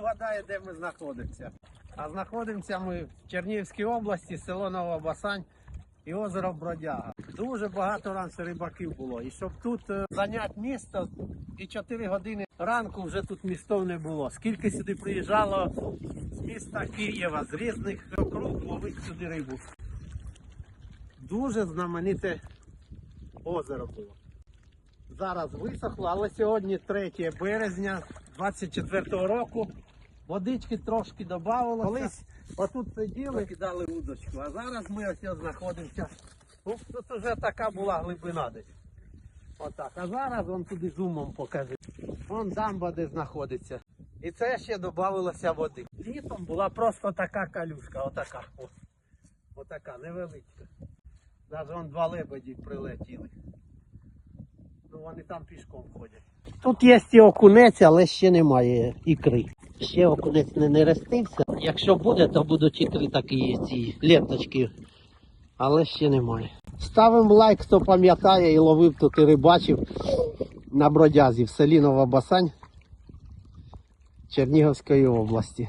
вгадає, де ми знаходимося. А знаходимося ми в Чернігівській області, село Новобасань і озеро Бродяга. Дуже багато раніше рибаків було. І щоб тут е, зайняти місто, і 4 години ранку вже тут містов не було. Скільки сюди приїжджало з міста Києва, з різних округ ловити сюди рибу. Дуже знамените озеро було. Зараз висохло, але сьогодні 3 березня 24 року. Водички трошки додавалося. Колись отут сиділи, кидали удочку, а зараз ми ось знаходимося. Ну, Тут вже така була глибина десь. Отак. А зараз вон туди зумом покажи. Вон дамба, де знаходиться. І це ще додавалося води. Літом була просто така калюшка, отака. О. Отака, невеличка. Навіть вон два лебеді прилетіли. Вони там пішком ходять. Тут є і окунець, але ще немає ікри. Ще окунець не нерестився. Якщо буде, то будуть ікри такі ці ленточки. Але ще немає. Ставимо лайк, хто пам'ятає і ловив тут і рибачив на бродязі в селі Новобасань Чернігівської області.